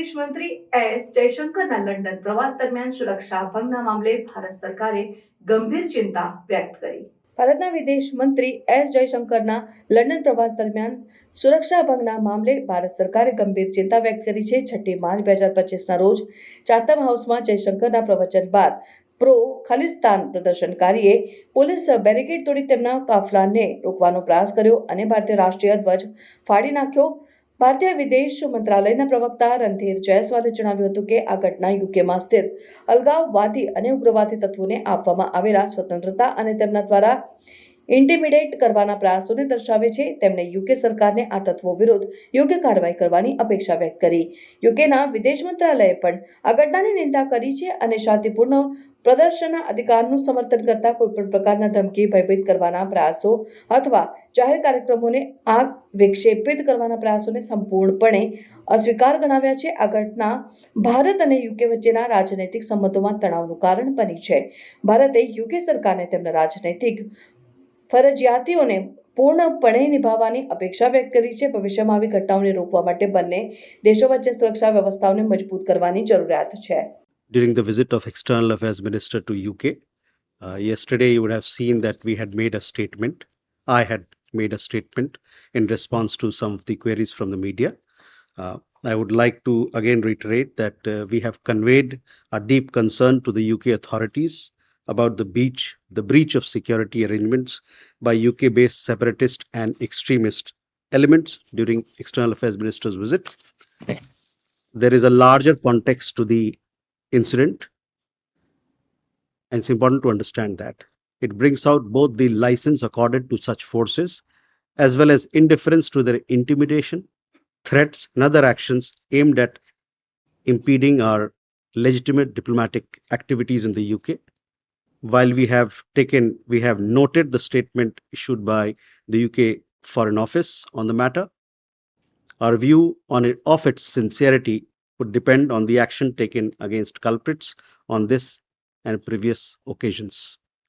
વિદેશ મંત્રી S જયશંકરના London પ્રવાસ દરમિયાન સુરક્ષા ભંગના મામલે ભારત સરકારે ગંભીર ચિંતા વ્યક્ત કરી. ભારતના વિદેશ મંત્રી એસ જયશંકરના લંડન પ્રવાસ દરમિયાન સુરક્ષા ભંગના મામલે ભારત સરકારે ગંભીર ચિંતા વ્યક્ત કરી છે. છઠ્ઠી માર્ચ બે હજાર પચીસના રોજ ચાતમ હાઉસમાં જયશંકરના પ્રવચન બાદ પ્રો ખાલિસ્તાન પ્રદર્શનકારીએ પોલીસ બેરિકેડ તોડી તેમના કાફલાને રોકવાનો પ્રયાસ કર્યો અને ભારતીય રાષ્ટ્રીય ધ્વજ ફાડી નાખ્યો. ભારતીય વિદેશ મંત્રાલયના પ્રવક્તા રણધીર જયસ્વાલે જણાવ્યું હતું કે આ ઘટના યુકેમાં સ્થિત અલગાવવાદી અને ઉગ્રવાદી તત્વોને આપવામાં આવેલા સ્વતંત્રતા અને તેમના દ્વારા ઇન્ટિમિડેટ કરવાના પ્રયાસોને દર્શાવે છે. તેમણે યુકે સરકારને આ તત્વો વિરુદ્ધ યોગ્ય કાર્યવાહી કરવાની અપેક્ષા વ્યક્ત કરી. યુકેના વિદેશ મંત્રાલયે પણ આ ઘટનાની નિંદા કરી છે અને શાંતિપૂર્ણ પ્રદર્શનના અધિકારનું સમર્થન કરતા કોઈપણ પ્રકારના ધમકી ભયભીત કરવાના પ્રયાસો અથવા જાહેર કાર્યક્રમોને આગ વિક્ષેપિત કરવાના પ્રયાસોને સંપૂર્ણપણે અસ્વીકાર ગણાવ્યા છે. આ ઘટના ભારત અને યુકે વચ્ચેના રાજનૈતિક સંબંધોમાં તણાવનું કારણ બની છે. ભારતે યુકે સરકારને તેમના રાજનૈતિક ફરજિયાતીઓને પૂર્ણપણે નિભાવવાની અપેક્ષા વ્યક્ત કરી છે ભવિષ્યમાં આવી ઘટનાઓને રોકવા માટે બંને દેશો વચ્ચે સુરક્ષા વ્યવસ્થાઓને મજબૂત કરવાની જરૂરિયાત છે of External Affairs Minister to UK. Uh, yesterday, you would have seen that we had made a statement. I had made a statement in response to some of the queries from the media. Uh, I would like to again reiterate that uh, we have conveyed a deep concern to the UK authorities about the breach, the breach of security arrangements by UK-based separatist and extremist elements during External Affairs Minister's visit. There is a larger context to the incident. And it's important to understand that. It brings out both the license accorded to such forces as well as indifference to their intimidation, threats, and other actions aimed at impeding our legitimate diplomatic activities in the UK. While we have taken, we have noted the statement issued by the UK Foreign Office on the matter. Our view on it, of its sincerity would depend on the action taken against culprits on this and previous occasions.